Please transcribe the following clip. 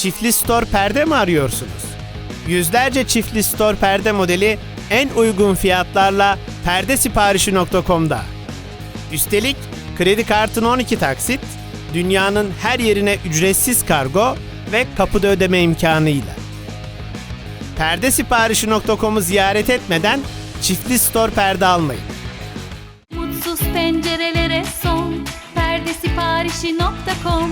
Çiftli store perde mi arıyorsunuz? Yüzlerce çiftli store perde modeli en uygun fiyatlarla perdesiparişi.com'da. Üstelik kredi kartın 12 taksit, dünyanın her yerine ücretsiz kargo ve kapıda ödeme imkanıyla. Perdesiparişi.com'u ziyaret etmeden çiftli store perde almayın. Mutsuz pencerelere son perdesiparişi.com